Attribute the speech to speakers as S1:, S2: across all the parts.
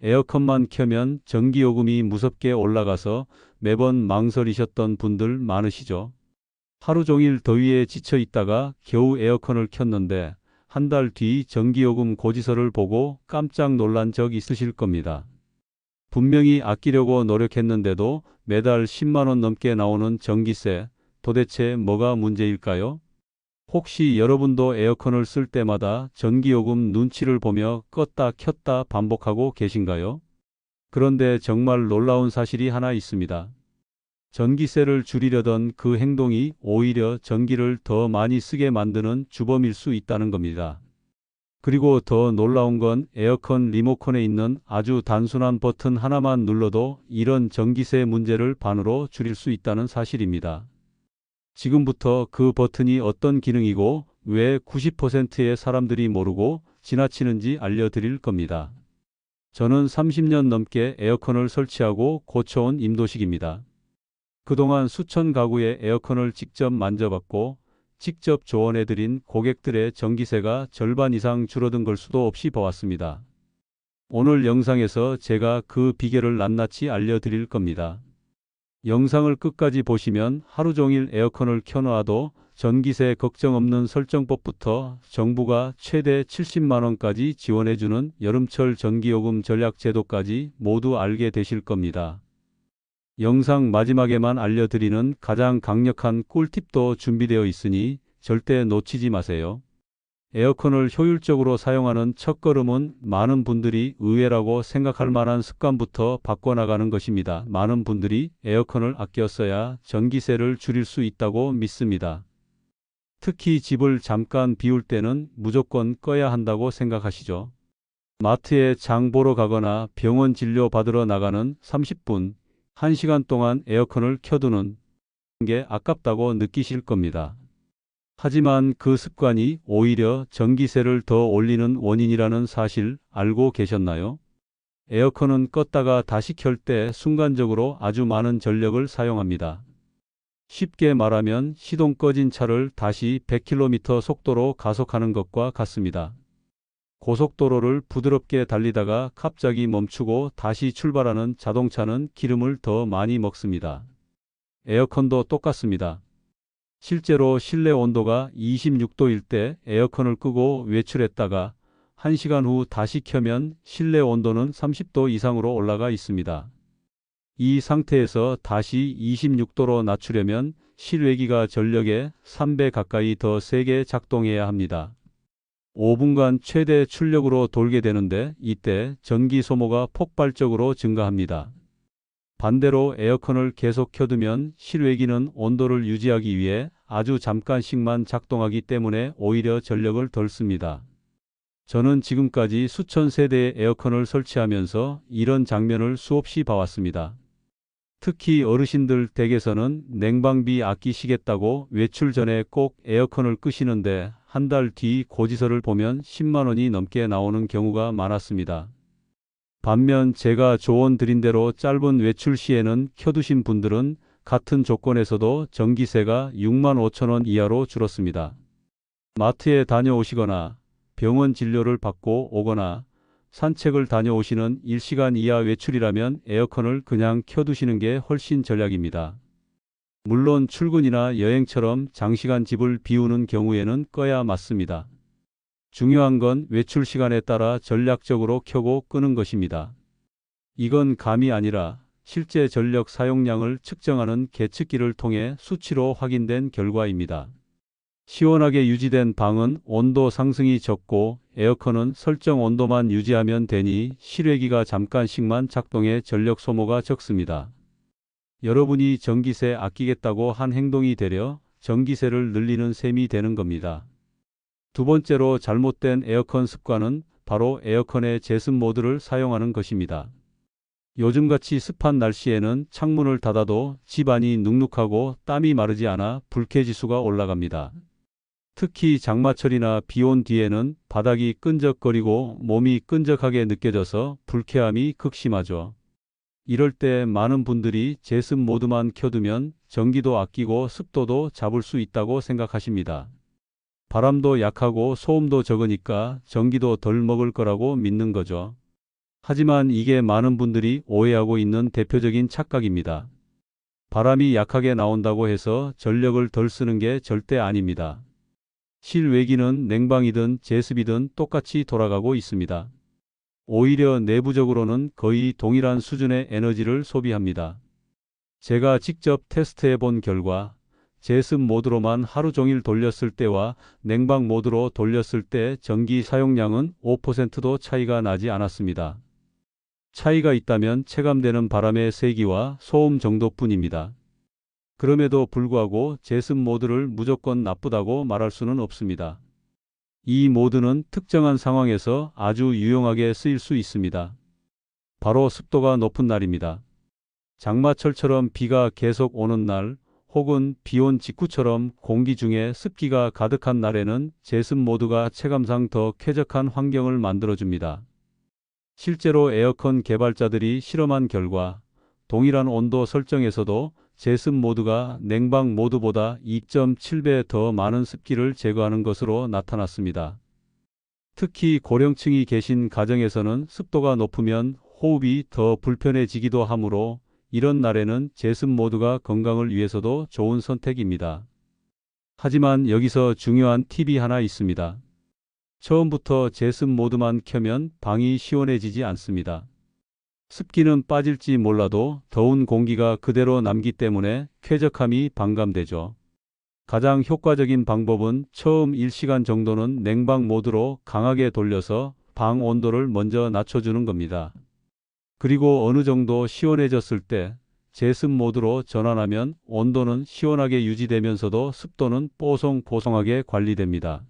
S1: 에어컨만 켜면 전기요금이 무섭게 올라가서 매번 망설이셨던 분들 많으시죠? 하루 종일 더위에 지쳐 있다가 겨우 에어컨을 켰는데 한 달 뒤 전기요금 고지서를 보고 깜짝 놀란 적 있으실 겁니다. 분명히 아끼려고 노력했는데도 매달 10만원 넘게 나오는 전기세, 도대체 뭐가 문제일까요? 혹시 여러분도 에어컨을 쓸 때마다 전기요금 눈치를 보며 껐다 켰다 반복하고 계신가요? 그런데 정말 놀라운 사실이 하나 있습니다. 전기세를 줄이려던 그 행동이 오히려 전기를 더 많이 쓰게 만드는 주범일 수 있다는 겁니다. 그리고 더 놀라운 건 에어컨 리모컨에 있는 아주 단순한 버튼 하나만 눌러도 이런 전기세 문제를 반으로 줄일 수 있다는 사실입니다. 지금부터 그 버튼이 어떤 기능이고 왜 90%의 사람들이 모르고 지나치는지 알려드릴 겁니다. 저는 30년 넘게 에어컨을 설치하고 고쳐온 임도식입니다. 그동안 수천 가구의 에어컨을 직접 만져봤고 직접 조언해드린 고객들의 전기세가 절반 이상 줄어든 걸 수도 없이 보았습니다. 오늘 영상에서 제가 그 비결을 낱낱이 알려드릴 겁니다. 영상을 끝까지 보시면 하루 종일 에어컨을 켜놓아도 전기세 걱정 없는 설정법부터 정부가 최대 70만원까지 지원해주는 여름철 전기요금 전략 제도까지 모두 알게 되실 겁니다. 영상 마지막에만 알려드리는 가장 강력한 꿀팁도 준비되어 있으니 절대 놓치지 마세요. 에어컨을 효율적으로 사용하는 첫걸음은 많은 분들이 의외라고 생각할 만한 습관부터 바꿔나가는 것입니다. 많은 분들이 에어컨을 아껴 써야 전기세를 줄일 수 있다고 믿습니다. 특히 집을 잠깐 비울 때는 무조건 꺼야 한다고 생각하시죠. 마트에 장 보러 가거나 병원 진료 받으러 나가는 30분, 1시간 동안 에어컨을 켜두는 게 아깝다고 느끼실 겁니다. 하지만 그 습관이 오히려 전기세를 더 올리는 원인이라는 사실 알고 계셨나요? 에어컨은 껐다가 다시 켤 때 순간적으로 아주 많은 전력을 사용합니다. 쉽게 말하면 시동 꺼진 차를 다시 100km 속도로 가속하는 것과 같습니다. 고속도로를 부드럽게 달리다가 갑자기 멈추고 다시 출발하는 자동차는 기름을 더 많이 먹습니다. 에어컨도 똑같습니다. 실제로 실내 온도가 26도일 때 에어컨을 끄고 외출했다가 1시간 후 다시 켜면 실내 온도는 30도 이상으로 올라가 있습니다. 이 상태에서 다시 26도로 낮추려면 실외기가 전력의 3배 가까이 더 세게 작동해야 합니다. 5분간 최대 출력으로 돌게 되는데 이때 전기 소모가 폭발적으로 증가합니다. 반대로 에어컨을 계속 켜두면 실외기는 온도를 유지하기 위해 아주 잠깐씩만 작동하기 때문에 오히려 전력을 덜 씁니다. 저는 지금까지 수천 세대의 에어컨을 설치하면서 이런 장면을 수없이 봐왔습니다. 특히 어르신들 댁에서는 냉방비 아끼시겠다고 외출 전에 꼭 에어컨을 끄시는데 한 달 뒤 고지서를 보면 10만 원이 넘게 나오는 경우가 많았습니다. 반면 제가 조언 드린 대로 짧은 외출 시에는 켜두신 분들은 같은 조건에서도 전기세가 6만 5천 원 이하로 줄었습니다. 마트에 다녀오시거나 병원 진료를 받고 오거나 산책을 다녀오시는 1시간 이하 외출이라면 에어컨을 그냥 켜두시는 게 훨씬 전략입니다. 물론 출근이나 여행처럼 장시간 집을 비우는 경우에는 꺼야 맞습니다. 중요한 건 외출 시간에 따라 전략적으로 켜고 끄는 것입니다. 이건 감이 아니라 실제 전력 사용량을 측정하는 계측기를 통해 수치로 확인된 결과입니다. 시원하게 유지된 방은 온도 상승이 적고 에어컨은 설정 온도만 유지하면 되니 실외기가 잠깐씩만 작동해 전력 소모가 적습니다. 여러분이 전기세 아끼겠다고 한 행동이 되려 전기세를 늘리는 셈이 되는 겁니다. 두 번째로 잘못된 에어컨 습관은 바로 에어컨의 제습 모드를 사용하는 것입니다. 요즘같이 습한 날씨에는 창문을 닫아도 집안이 눅눅하고 땀이 마르지 않아 불쾌지수가 올라갑니다. 특히 장마철이나 비온 뒤에는 바닥이 끈적거리고 몸이 끈적하게 느껴져서 불쾌함이 극심하죠. 이럴 때 많은 분들이 제습 모드만 켜두면 전기도 아끼고 습도도 잡을 수 있다고 생각하십니다. 바람도 약하고 소음도 적으니까 전기도 덜 먹을 거라고 믿는 거죠. 하지만 이게 많은 분들이 오해하고 있는 대표적인 착각입니다. 바람이 약하게 나온다고 해서 전력을 덜 쓰는 게 절대 아닙니다. 실외기는 냉방이든 제습이든 똑같이 돌아가고 있습니다. 오히려 내부적으로는 거의 동일한 수준의 에너지를 소비합니다. 제가 직접 테스트해 본 결과 제습 모드로만 하루 종일 돌렸을 때와 냉방 모드로 돌렸을 때 전기 사용량은 5%도 차이가 나지 않았습니다. 차이가 있다면 체감되는 바람의 세기와 소음 정도뿐입니다. 그럼에도 불구하고 제습 모드를 무조건 나쁘다고 말할 수는 없습니다. 이 모드는 특정한 상황에서 아주 유용하게 쓰일 수 있습니다. 바로 습도가 높은 날입니다. 장마철처럼 비가 계속 오는 날 혹은 비 온 직후처럼 공기 중에 습기가 가득한 날에는 제습 모드가 체감상 더 쾌적한 환경을 만들어줍니다. 실제로 에어컨 개발자들이 실험한 결과 동일한 온도 설정에서도 제습 모드가 냉방 모드보다 2.7배 더 많은 습기를 제거하는 것으로 나타났습니다. 특히 고령층이 계신 가정에서는 습도가 높으면 호흡이 더 불편해지기도 하므로 이런 날에는 제습 모드가 건강을 위해서도 좋은 선택입니다. 하지만 여기서 중요한 팁이 하나 있습니다. 처음부터 제습 모드만 켜면 방이 시원해지지 않습니다. 습기는 빠질지 몰라도 더운 공기가 그대로 남기 때문에 쾌적함이 반감되죠. 가장 효과적인 방법은 처음 1시간 정도는 냉방 모드로 강하게 돌려서 방 온도를 먼저 낮춰주는 겁니다. 그리고 어느 정도 시원해졌을 때 제습 모드로 전환하면 온도는 시원하게 유지되면서도 습도는 뽀송뽀송하게 관리됩니다.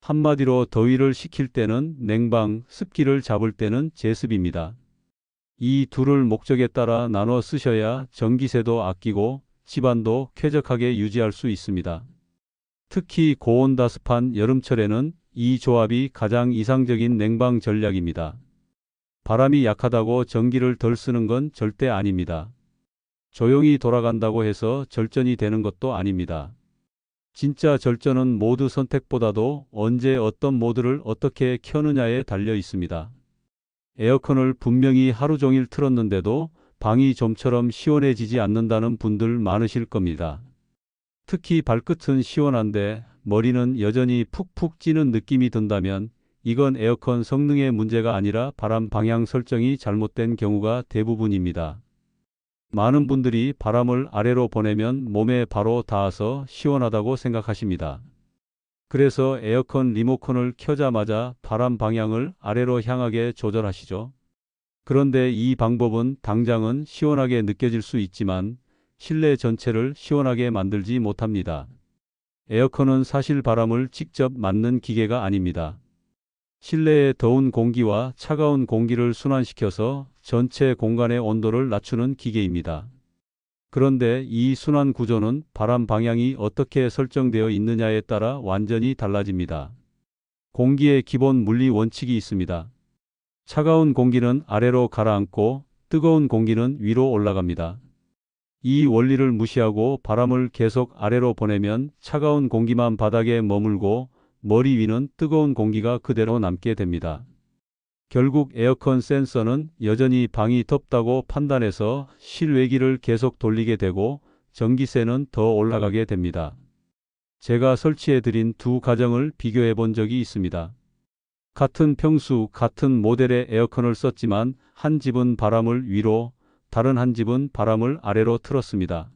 S1: 한마디로 더위를 식힐 때는 냉방, 습기를 잡을 때는 제습입니다. 이 둘을 목적에 따라 나눠 쓰셔야 전기세도 아끼고 집안도 쾌적하게 유지할 수 있습니다. 특히 고온다습한 여름철에는 이 조합이 가장 이상적인 냉방 전략입니다. 바람이 약하다고 전기를 덜 쓰는 건 절대 아닙니다. 조용히 돌아간다고 해서 절전이 되는 것도 아닙니다. 진짜 절전은 모드 선택보다도 언제 어떤 모드를 어떻게 켜느냐에 달려 있습니다. 에어컨을 분명히 하루 종일 틀었는데도 방이 좀처럼 시원해지지 않는다는 분들 많으실 겁니다. 특히 발끝은 시원한데 머리는 여전히 푹푹 찌는 느낌이 든다면 이건 에어컨 성능의 문제가 아니라 바람 방향 설정이 잘못된 경우가 대부분입니다. 많은 분들이 바람을 아래로 보내면 몸에 바로 닿아서 시원하다고 생각하십니다. 그래서 에어컨 리모컨을 켜자마자 바람 방향을 아래로 향하게 조절하시죠. 그런데 이 방법은 당장은 시원하게 느껴질 수 있지만 실내 전체를 시원하게 만들지 못합니다. 에어컨은 사실 바람을 직접 맞는 기계가 아닙니다. 실내의 더운 공기와 차가운 공기를 순환시켜서 전체 공간의 온도를 낮추는 기계입니다. 그런데 이 순환 구조는 바람 방향이 어떻게 설정되어 있느냐에 따라 완전히 달라집니다. 공기의 기본 물리 원칙이 있습니다. 차가운 공기는 아래로 가라앉고 뜨거운 공기는 위로 올라갑니다. 이 원리를 무시하고 바람을 계속 아래로 보내면 차가운 공기만 바닥에 머물고 머리 위는 뜨거운 공기가 그대로 남게 됩니다. 결국 에어컨 센서는 여전히 방이 덥다고 판단해서 실외기를 계속 돌리게 되고 전기세는 더 올라가게 됩니다. 제가 설치해 드린 두 가정을 비교해 본 적이 있습니다. 같은 평수, 같은 모델의 에어컨을 썼지만 한 집은 바람을 위로, 다른 한 집은 바람을 아래로 틀었습니다.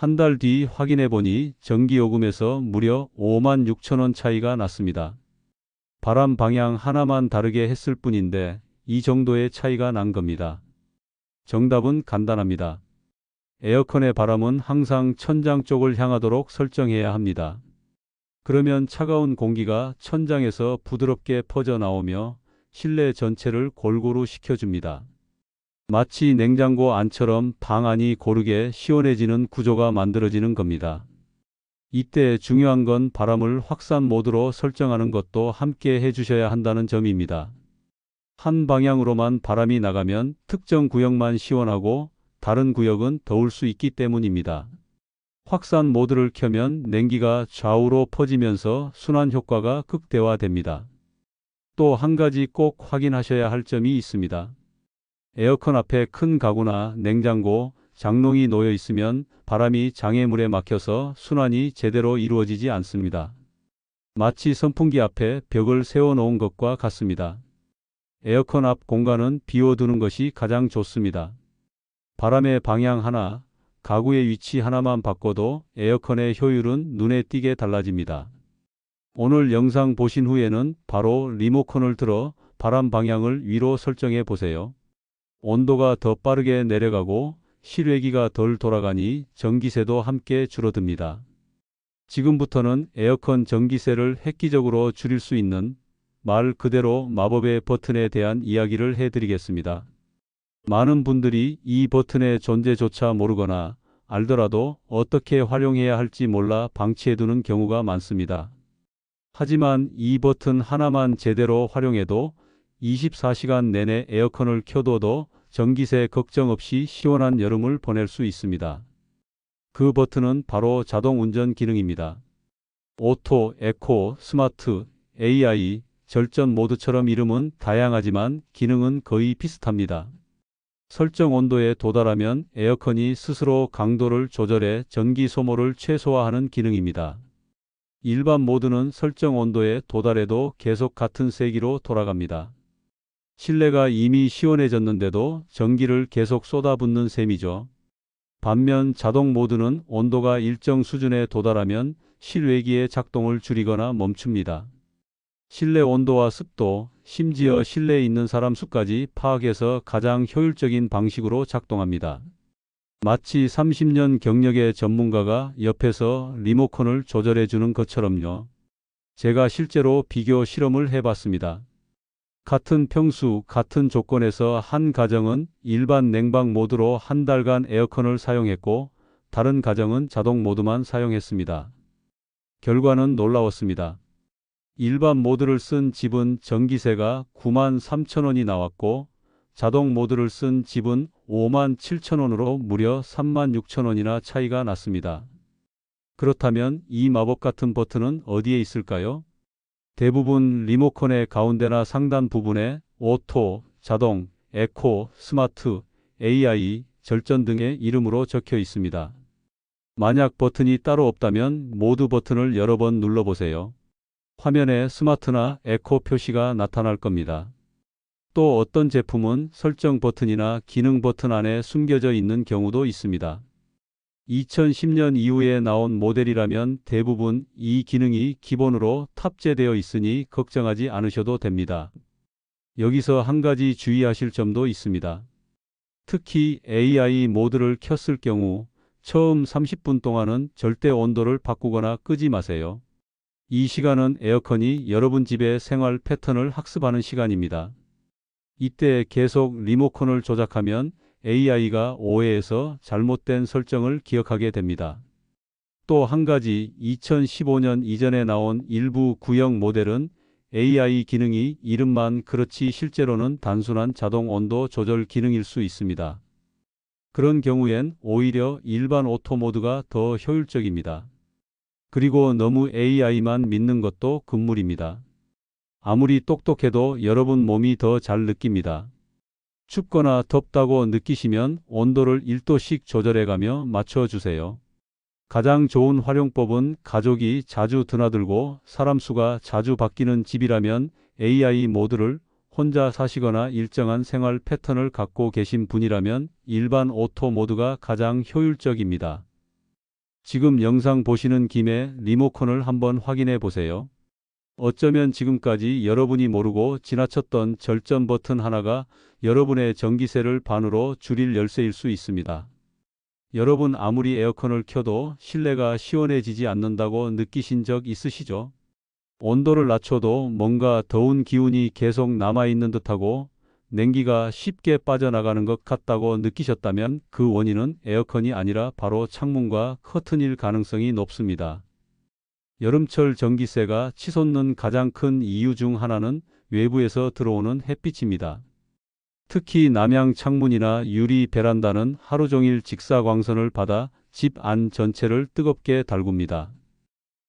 S1: 한 달 뒤 확인해 보니 전기요금에서 무려 5만 6천 원 차이가 났습니다. 바람 방향 하나만 다르게 했을 뿐인데 이 정도의 차이가 난 겁니다. 정답은 간단합니다. 에어컨의 바람은 항상 천장 쪽을 향하도록 설정해야 합니다. 그러면 차가운 공기가 천장에서 부드럽게 퍼져 나오며 실내 전체를 골고루 식혀줍니다. 마치 냉장고 안처럼 방 안이 고르게 시원해지는 구조가 만들어지는 겁니다. 이때 중요한 건 바람을 확산 모드로 설정하는 것도 함께 해주셔야 한다는 점입니다. 한 방향으로만 바람이 나가면 특정 구역만 시원하고 다른 구역은 더울 수 있기 때문입니다. 확산 모드를 켜면 냉기가 좌우로 퍼지면서 순환 효과가 극대화됩니다. 또 한 가지 꼭 확인하셔야 할 점이 있습니다. 에어컨 앞에 큰 가구나 냉장고, 장롱이 놓여 있으면 바람이 장애물에 막혀서 순환이 제대로 이루어지지 않습니다. 마치 선풍기 앞에 벽을 세워 놓은 것과 같습니다. 에어컨 앞 공간은 비워두는 것이 가장 좋습니다. 바람의 방향 하나, 가구의 위치 하나만 바꿔도 에어컨의 효율은 눈에 띄게 달라집니다. 오늘 영상 보신 후에는 바로 리모컨을 들어 바람 방향을 위로 설정해 보세요. 온도가 더 빠르게 내려가고 실외기가 덜 돌아가니 전기세도 함께 줄어듭니다. 지금부터는 에어컨 전기세를 획기적으로 줄일 수 있는 말 그대로 마법의 버튼에 대한 이야기를 해드리겠습니다. 많은 분들이 이 버튼의 존재조차 모르거나 알더라도 어떻게 활용해야 할지 몰라 방치해두는 경우가 많습니다. 하지만 이 버튼 하나만 제대로 활용해도 24시간 내내 에어컨을 켜둬도 전기세 걱정 없이 시원한 여름을 보낼 수 있습니다. 그 버튼은 바로 자동 운전 기능입니다. 오토, 에코, 스마트, AI, 절전 모드처럼 이름은 다양하지만 기능은 거의 비슷합니다. 설정 온도에 도달하면 에어컨이 스스로 강도를 조절해 전기 소모를 최소화하는 기능입니다. 일반 모드는 설정 온도에 도달해도 계속 같은 세기로 돌아갑니다. 실내가 이미 시원해졌는데도 전기를 계속 쏟아붓는 셈이죠. 반면 자동 모드는 온도가 일정 수준에 도달하면 실외기의 작동을 줄이거나 멈춥니다. 실내 온도와 습도, 심지어 실내에 있는 사람 수까지 파악해서 가장 효율적인 방식으로 작동합니다. 마치 30년 경력의 전문가가 옆에서 리모컨을 조절해 주는 것처럼요. 제가 실제로 비교 실험을 해봤습니다. 같은 평수, 같은 조건에서 한 가정은 일반 냉방 모드로 한 달간 에어컨을 사용했고, 다른 가정은 자동 모드만 사용했습니다. 결과는 놀라웠습니다. 일반 모드를 쓴 집은 전기세가 9만 3천 원이 나왔고, 자동 모드를 쓴 집은 5만 7천 원으로 무려 3만 6천 원이나 차이가 났습니다. 그렇다면 이 마법 같은 버튼은 어디에 있을까요? 대부분 리모컨의 가운데나 상단 부분에 오토, 자동, 에코, 스마트, AI, 절전 등의 이름으로 적혀 있습니다. 만약 버튼이 따로 없다면 모드 버튼을 여러 번 눌러보세요. 화면에 스마트나 에코 표시가 나타날 겁니다. 또 어떤 제품은 설정 버튼이나 기능 버튼 안에 숨겨져 있는 경우도 있습니다. 2010년 이후에 나온 모델이라면 대부분 이 기능이 기본으로 탑재되어 있으니 걱정하지 않으셔도 됩니다. 여기서 한 가지 주의하실 점도 있습니다. 특히 AI 모드를 켰을 경우 처음 30분 동안은 절대 온도를 바꾸거나 끄지 마세요. 이 시간은 에어컨이 여러분 집의 생활 패턴을 학습하는 시간입니다. 이때 계속 리모컨을 조작하면 AI가 오해해서 잘못된 설정을 기억하게 됩니다. 또 한 가지 2015년 이전에 나온 일부 구형 모델은 AI 기능이 이름만 그렇지 실제로는 단순한 자동 온도 조절 기능일 수 있습니다. 그런 경우엔 오히려 일반 오토 모드가 더 효율적입니다. 그리고 너무 AI만 믿는 것도 금물입니다. 아무리 똑똑해도 여러분 몸이 더 잘 느낍니다. 춥거나 덥다고 느끼시면 온도를 1도씩 조절해가며 맞춰주세요. 가장 좋은 활용법은 가족이 자주 드나들고 사람 수가 자주 바뀌는 집이라면 AI 모드를 혼자 사시거나 일정한 생활 패턴을 갖고 계신 분이라면 일반 오토 모드가 가장 효율적입니다. 지금 영상 보시는 김에 리모컨을 한번 확인해 보세요. 어쩌면 지금까지 여러분이 모르고 지나쳤던 절전 버튼 하나가 여러분의 전기세를 반으로 줄일 열쇠일 수 있습니다. 여러분 아무리 에어컨을 켜도 실내가 시원해지지 않는다고 느끼신 적 있으시죠? 온도를 낮춰도 뭔가 더운 기운이 계속 남아있는 듯하고 냉기가 쉽게 빠져나가는 것 같다고 느끼셨다면 그 원인은 에어컨이 아니라 바로 창문과 커튼일 가능성이 높습니다. 여름철 전기세가 치솟는 가장 큰 이유 중 하나는 외부에서 들어오는 햇빛입니다. 특히 남향 창문이나 유리 베란다는 하루 종일 직사광선을 받아 집 안 전체를 뜨겁게 달굽니다.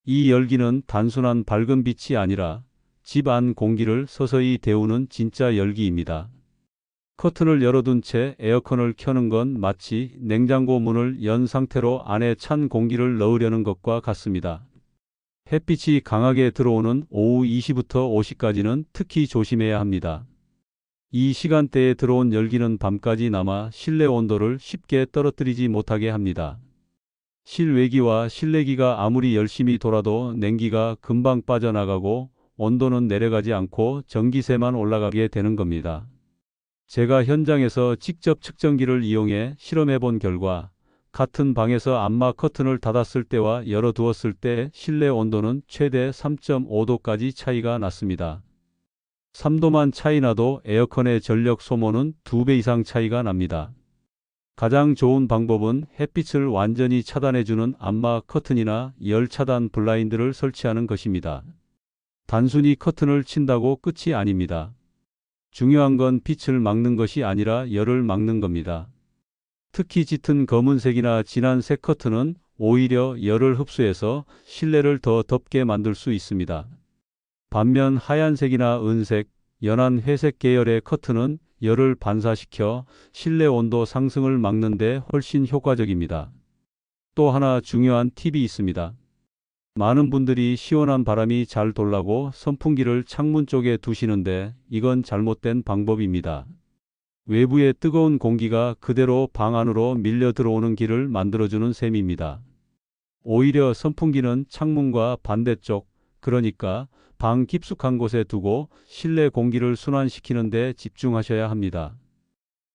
S1: 이 열기는 단순한 밝은 빛이 아니라 집 안 공기를 서서히 데우는 진짜 열기입니다. 커튼을 열어둔 채 에어컨을 켜는 건 마치 냉장고 문을 연 상태로 안에 찬 공기를 넣으려는 것과 같습니다. 햇빛이 강하게 들어오는 오후 2시부터 5시까지는 특히 조심해야 합니다. 이 시간대에 들어온 열기는 밤까지 남아 실내 온도를 쉽게 떨어뜨리지 못하게 합니다. 실외기와 실내기가 아무리 열심히 돌아도 냉기가 금방 빠져나가고 온도는 내려가지 않고 전기세만 올라가게 되는 겁니다. 제가 현장에서 직접 측정기를 이용해 실험해 본 결과 같은 방에서 안마 커튼을 닫았을 때와 열어두었을 때 실내 온도는 최대 3.5도까지 차이가 났습니다. 3도만 차이 나도 에어컨의 전력 소모는 2배 이상 차이가 납니다. 가장 좋은 방법은 햇빛을 완전히 차단해주는 안마 커튼이나 열 차단 블라인드를 설치하는 것입니다. 단순히 커튼을 친다고 끝이 아닙니다. 중요한 건 빛을 막는 것이 아니라 열을 막는 겁니다. 특히 짙은 검은색이나 진한 색 커튼은 오히려 열을 흡수해서 실내를 더 덥게 만들 수 있습니다. 반면 하얀색이나 은색, 연한 회색 계열의 커튼은 열을 반사시켜 실내 온도 상승을 막는데 훨씬 효과적입니다. 또 하나 중요한 팁이 있습니다. 많은 분들이 시원한 바람이 잘 돌라고 선풍기를 창문 쪽에 두시는데 이건 잘못된 방법입니다. 외부의 뜨거운 공기가 그대로 방 안으로 밀려 들어오는 길을 만들어주는 셈입니다. 오히려 선풍기는 창문과 반대쪽, 그러니까 방 깊숙한 곳에 두고 실내 공기를 순환시키는 데 집중하셔야 합니다.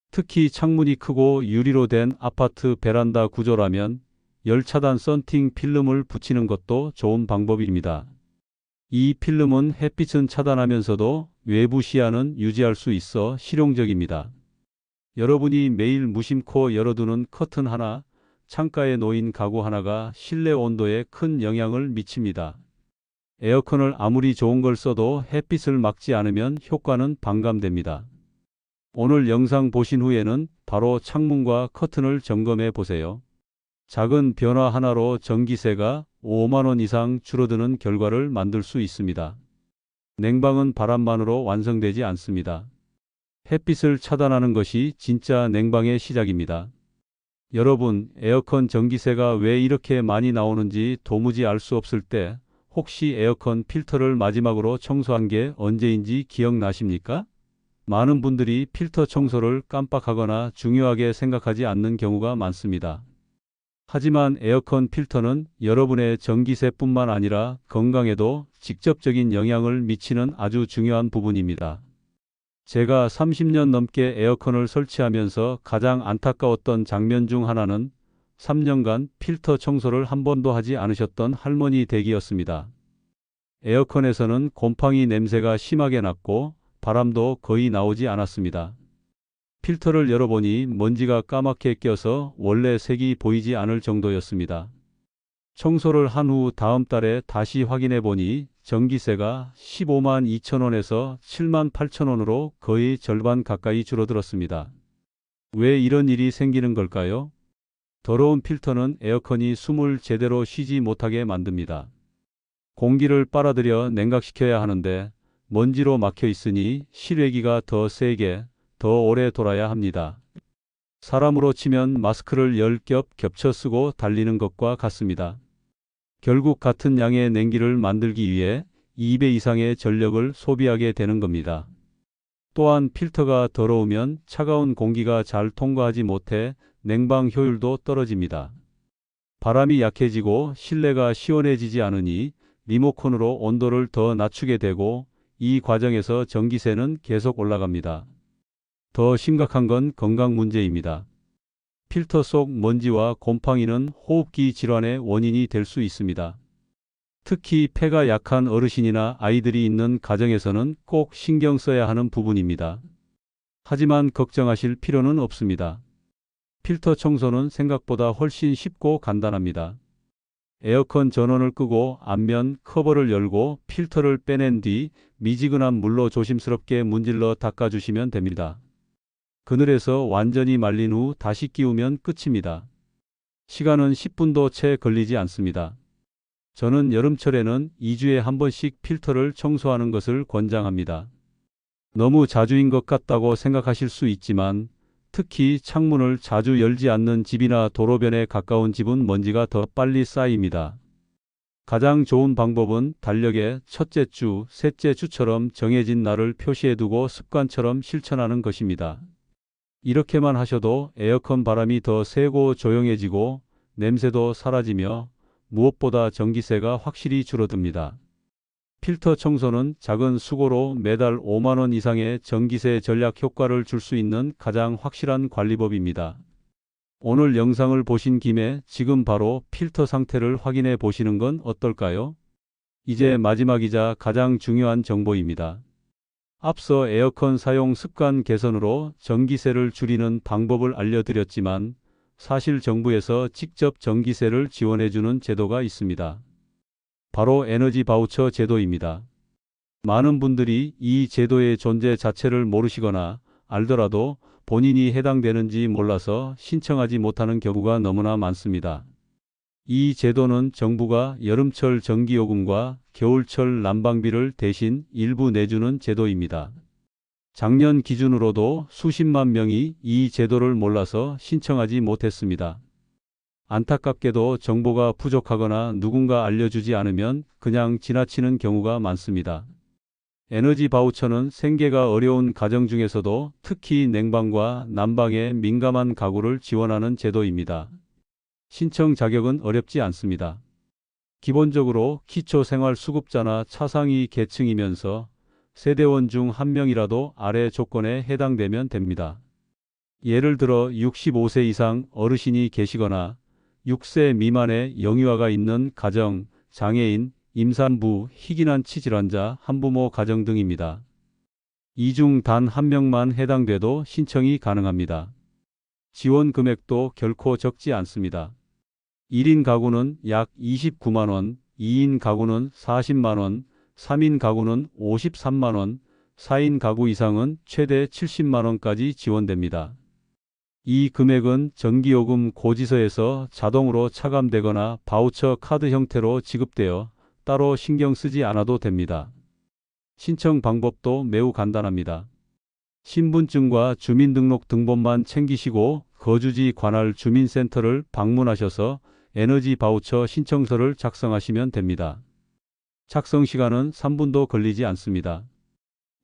S1: 특히 창문이 크고 유리로 된 아파트 베란다 구조라면 열차단 썬팅 필름을 붙이는 것도 좋은 방법입니다. 이 필름은 햇빛은 차단하면서도 외부 시야는 유지할 수 있어 실용적입니다. 여러분이 매일 무심코 열어두는 커튼 하나, 창가에 놓인 가구 하나가 실내 온도에 큰 영향을 미칩니다. 에어컨을 아무리 좋은 걸 써도 햇빛을 막지 않으면 효과는 반감됩니다. 오늘 영상 보신 후에는 바로 창문과 커튼을 점검해 보세요. 작은 변화 하나로 전기세가 5만원 이상 줄어드는 결과를 만들 수 있습니다. 냉방은 바람만으로 완성되지 않습니다. 햇빛을 차단하는 것이 진짜 냉방의 시작입니다. 여러분, 에어컨 전기세가 왜 이렇게 많이 나오는지 도무지 알 수 없을 때 혹시 에어컨 필터를 마지막으로 청소한 게 언제인지 기억나십니까? 많은 분들이 필터 청소를 깜빡하거나 중요하게 생각하지 않는 경우가 많습니다. 하지만 에어컨 필터는 여러분의 전기세뿐만 아니라 건강에도 직접적인 영향을 미치는 아주 중요한 부분입니다. 제가 30년 넘게 에어컨을 설치하면서 가장 안타까웠던 장면 중 하나는 3년간 필터 청소를 한 번도 하지 않으셨던 할머니 댁이었습니다. 에어컨에서는 곰팡이 냄새가 심하게 났고 바람도 거의 나오지 않았습니다. 필터를 열어보니 먼지가 까맣게 껴서 원래 색이 보이지 않을 정도였습니다. 청소를 한 후 다음 달에 다시 확인해 보니 전기세가 15만 2천 원에서 7만 8천 원으로 거의 절반 가까이 줄어들었습니다. 왜 이런 일이 생기는 걸까요? 더러운 필터는 에어컨이 숨을 제대로 쉬지 못하게 만듭니다. 공기를 빨아들여 냉각시켜야 하는데 먼지로 막혀 있으니 실외기가 더 세게, 더 오래 돌아야 합니다. 사람으로 치면 마스크를 10겹 겹쳐 쓰고 달리는 것과 같습니다. 결국 같은 양의 냉기를 만들기 위해 2배 이상의 전력을 소비하게 되는 겁니다. 또한 필터가 더러우면 차가운 공기가 잘 통과하지 못해 냉방 효율도 떨어집니다. 바람이 약해지고 실내가 시원해지지 않으니 리모컨으로 온도를 더 낮추게 되고 이 과정에서 전기세는 계속 올라갑니다. 더 심각한 건 건강 문제입니다. 필터 속 먼지와 곰팡이는 호흡기 질환의 원인이 될 수 있습니다. 특히 폐가 약한 어르신이나 아이들이 있는 가정에서는 꼭 신경 써야 하는 부분입니다. 하지만 걱정하실 필요는 없습니다. 필터 청소는 생각보다 훨씬 쉽고 간단합니다. 에어컨 전원을 끄고 앞면 커버를 열고 필터를 빼낸 뒤 미지근한 물로 조심스럽게 문질러 닦아주시면 됩니다. 그늘에서 완전히 말린 후 다시 끼우면 끝입니다. 시간은 10분도 채 걸리지 않습니다. 저는 여름철에는 2주에 한 번씩 필터를 청소하는 것을 권장합니다. 너무 자주인 것 같다고 생각하실 수 있지만 특히 창문을 자주 열지 않는 집이나 도로변에 가까운 집은 먼지가 더 빨리 쌓입니다. 가장 좋은 방법은 달력에 첫째 주, 셋째 주처럼 정해진 날을 표시해두고 습관처럼 실천하는 것입니다. 이렇게만 하셔도 에어컨 바람이 더 세고 조용해지고 냄새도 사라지며 무엇보다 전기세가 확실히 줄어듭니다. 필터 청소는 작은 수고로 매달 5만 원 이상의 전기세 전략 효과를 줄 수 있는 가장 확실한 관리법입니다. 오늘 영상을 보신 김에 지금 바로 필터 상태를 확인해 보시는 건 어떨까요? 이제 마지막이자 가장 중요한 정보입니다. 앞서 에어컨 사용 습관 개선으로 전기세를 줄이는 방법을 알려드렸지만 사실 정부에서 직접 전기세를 지원해주는 제도가 있습니다. 바로 에너지 바우처 제도입니다. 많은 분들이 이 제도의 존재 자체를 모르시거나 알더라도 본인이 해당되는지 몰라서 신청하지 못하는 경우가 너무나 많습니다. 이 제도는 정부가 여름철 전기요금과 겨울철 난방비를 대신 일부 내주는 제도입니다. 작년 기준으로도 수십만 명이 이 제도를 몰라서 신청하지 못했습니다. 안타깝게도 정보가 부족하거나 누군가 알려주지 않으면 그냥 지나치는 경우가 많습니다. 에너지 바우처는 생계가 어려운 가정 중에서도 특히 냉방과 난방에 민감한 가구를 지원하는 제도입니다. 신청 자격은 어렵지 않습니다. 기본적으로 기초생활수급자나 차상위 계층이면서 세대원 중 한 명이라도 아래 조건에 해당되면 됩니다. 예를 들어 65세 이상 어르신이 계시거나 6세 미만의 영유아가 있는 가정, 장애인, 임산부, 희귀난 치질환자, 한부모 가정 등입니다. 이 중 단 한 명만 해당돼도 신청이 가능합니다. 지원 금액도 결코 적지 않습니다. 1인 가구는 약 29만원, 2인 가구는 40만원, 3인 가구는 53만원, 4인 가구 이상은 최대 70만원까지 지원됩니다. 이 금액은 전기요금 고지서에서 자동으로 차감되거나 바우처 카드 형태로 지급되어 따로 신경 쓰지 않아도 됩니다. 신청 방법도 매우 간단합니다. 신분증과 주민등록 등본만 챙기시고 거주지 관할 주민센터를 방문하셔서 에너지 바우처 신청서를 작성하시면 됩니다. 작성 시간은 3분도 걸리지 않습니다.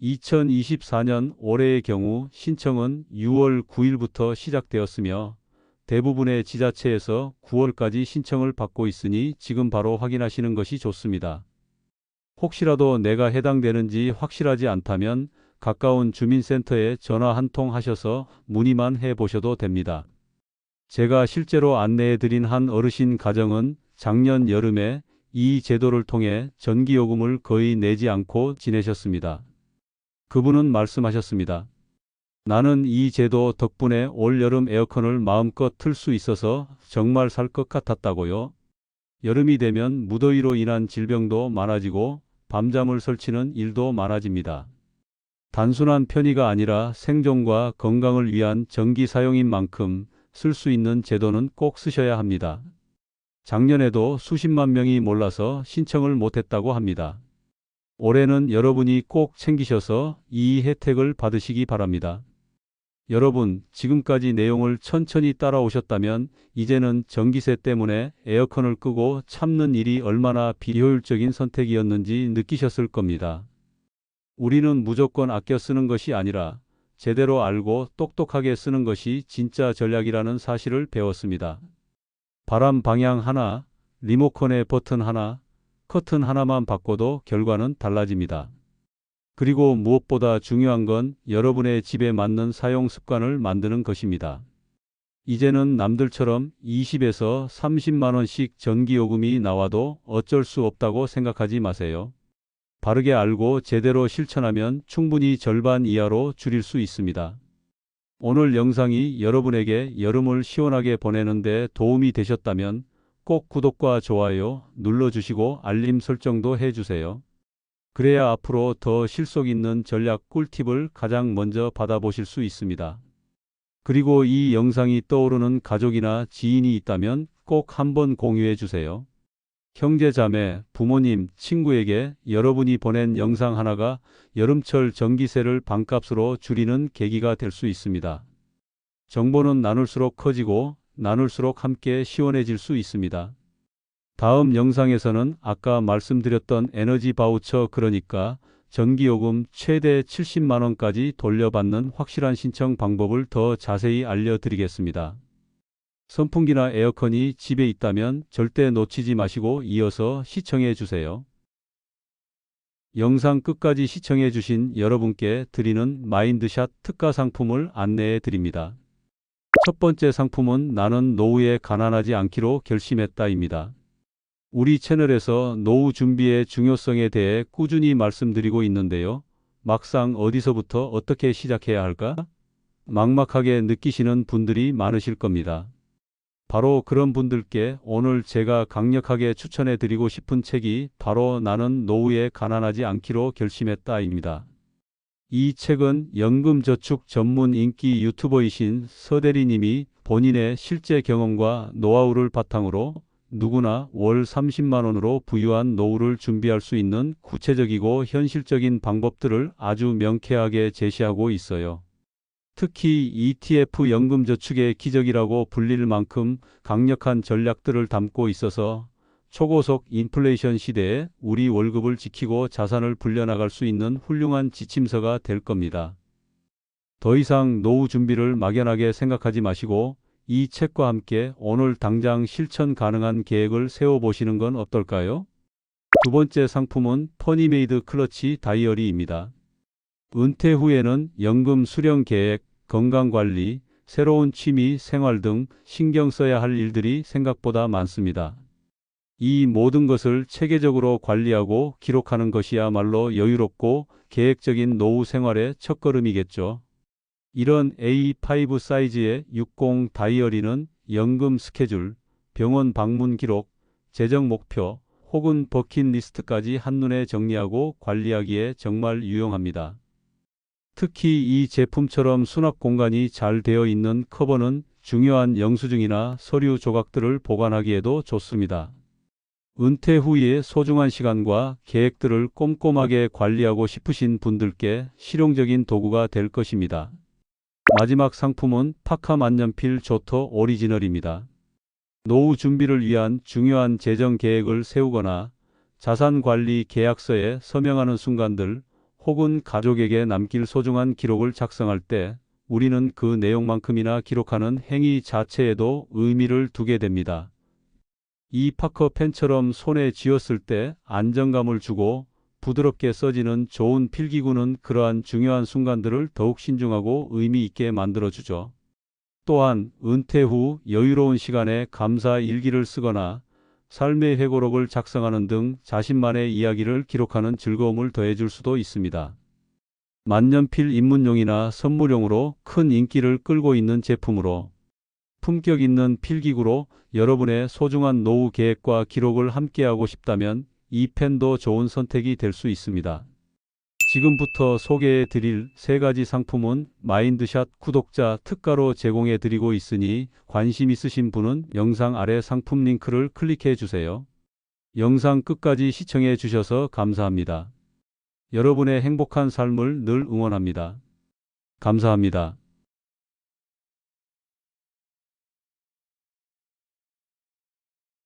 S1: 2024년 올해의 경우 신청은 6월 9일부터 시작되었으며 대부분의 지자체에서 9월까지 신청을 받고 있으니 지금 바로 확인하시는 것이 좋습니다. 혹시라도 내가 해당되는지 확실하지 않다면 가까운 주민센터에 전화 한 통 하셔서 문의만 해 보셔도 됩니다. 제가 실제로 안내해 드린 한 어르신 가정은 작년 여름에 이 제도를 통해 전기요금을 거의 내지 않고 지내셨습니다. 그분은 말씀하셨습니다. 나는 이 제도 덕분에 올 여름 에어컨을 마음껏 틀 수 있어서 정말 살 것 같았다고요. 여름이 되면 무더위로 인한 질병도 많아지고 밤잠을 설치는 일도 많아집니다. 단순한 편의가 아니라 생존과 건강을 위한 전기 사용인 만큼 쓸 수 있는 제도는 꼭 쓰셔야 합니다. 작년에도 수십만 명이 몰라서 신청을 못했다고 합니다. 올해는 여러분이 꼭 챙기셔서 이 혜택을 받으시기 바랍니다. 여러분, 지금까지 내용을 천천히 따라오셨다면 이제는 전기세 때문에 에어컨을 끄고 참는 일이 얼마나 비효율적인 선택이었는지 느끼셨을 겁니다. 우리는 무조건 아껴 쓰는 것이 아니라 제대로 알고 똑똑하게 쓰는 것이 진짜 전략이라는 사실을 배웠습니다. 바람 방향 하나, 리모컨의 버튼 하나, 커튼 하나만 바꿔도 결과는 달라집니다. 그리고 무엇보다 중요한 건 여러분의 집에 맞는 사용 습관을 만드는 것입니다. 이제는 남들처럼 20에서 30만 원씩 전기요금이 나와도 어쩔 수 없다고 생각하지 마세요. 바르게 알고 제대로 실천하면 충분히 절반 이하로 줄일 수 있습니다. 오늘 영상이 여러분에게 여름을 시원하게 보내는 데 도움이 되셨다면 꼭 구독과 좋아요 눌러주시고 알림 설정도 해주세요. 그래야 앞으로 더 실속 있는 전략 꿀팁을 가장 먼저 받아보실 수 있습니다. 그리고 이 영상이 떠오르는 가족이나 지인이 있다면 꼭 한번 공유해 주세요. 형제 자매, 부모님, 친구에게 여러분이 보낸 영상 하나가 여름철 전기세를 반값으로 줄이는 계기가 될 수 있습니다. 정보는 나눌수록 커지고 나눌수록 함께 시원해질 수 있습니다. 다음 영상에서는 아까 말씀드렸던 에너지 바우처 그러니까 전기요금 최대 70만 원까지 돌려받는 확실한 신청 방법을 더 자세히 알려드리겠습니다. 선풍기나 에어컨이 집에 있다면 절대 놓치지 마시고 이어서 시청해 주세요. 영상 끝까지 시청해 주신 여러분께 드리는 마인드샷 특가 상품을 안내해 드립니다. 첫 번째 상품은 나는 노후에 가난하지 않기로 결심했다입니다. 우리 채널에서 노후 준비의 중요성에 대해 꾸준히 말씀드리고 있는데요. 막상 어디서부터 어떻게 시작해야 할까? 막막하게 느끼시는 분들이 많으실 겁니다. 바로 그런 분들께 오늘 제가 강력하게 추천해 드리고 싶은 책이 바로 나는 노후에 가난하지 않기로 결심했다입니다. 이 책은 연금저축 전문 인기 유튜버이신 서대리님이 본인의 실제 경험과 노하우를 바탕으로 누구나 월 30만 원으로 부유한 노후를 준비할 수 있는 구체적이고 현실적인 방법들을 아주 명쾌하게 제시하고 있어요. 특히 ETF 연금저축의 기적이라고 불릴 만큼 강력한 전략들을 담고 있어서 초고속 인플레이션 시대에 우리 월급을 지키고 자산을 불려나갈 수 있는 훌륭한 지침서가 될 겁니다. 더 이상 노후 준비를 막연하게 생각하지 마시고 이 책과 함께 오늘 당장 실천 가능한 계획을 세워보시는 건 어떨까요? 두 번째 상품은 퍼니메이드 클러치 다이어리입니다. 은퇴 후에는 연금 수령 계획, 건강관리, 새로운 취미, 생활 등 신경 써야 할 일들이 생각보다 많습니다. 이 모든 것을 체계적으로 관리하고 기록하는 것이야말로 여유롭고 계획적인 노후 생활의 첫걸음이겠죠. 이런 A5 사이즈의 60 다이어리는 연금 스케줄, 병원 방문 기록, 재정 목표 혹은 버킷리스트까지 한눈에 정리하고 관리하기에 정말 유용합니다. 특히 이 제품처럼 수납 공간이 잘 되어 있는 커버는 중요한 영수증이나 서류 조각들을 보관하기에도 좋습니다. 은퇴 후의 소중한 시간과 계획들을 꼼꼼하게 관리하고 싶으신 분들께 실용적인 도구가 될 것입니다. 마지막 상품은 파카 만년필 조토 오리지널입니다. 노후 준비를 위한 중요한 재정 계획을 세우거나 자산 관리 계약서에 서명하는 순간들 혹은 가족에게 남길 소중한 기록을 작성할 때 우리는 그 내용만큼이나 기록하는 행위 자체에도 의미를 두게 됩니다. 이 파커 펜처럼 손에 쥐었을 때 안정감을 주고 부드럽게 써지는 좋은 필기구는 그러한 중요한 순간들을 더욱 신중하고 의미 있게 만들어주죠. 또한 은퇴 후 여유로운 시간에 감사 일기를 쓰거나 삶의 회고록을 작성하는 등 자신만의 이야기를 기록하는 즐거움을 더해줄 수도 있습니다. 만년필 입문용이나 선물용으로 큰 인기를 끌고 있는 제품으로 품격 있는 필기구로 여러분의 소중한 노후 계획과 기록을 함께하고 싶다면 이 펜도 좋은 선택이 될 수 있습니다. 지금부터 소개해 드릴 세 가지 상품은 마인드샷 구독자 특가로 제공해 드리고 있으니 관심 있으신 분은 영상 아래 상품 링크를 클릭해 주세요. 영상 끝까지 시청해 주셔서 감사합니다. 여러분의 행복한 삶을 늘 응원합니다. 감사합니다.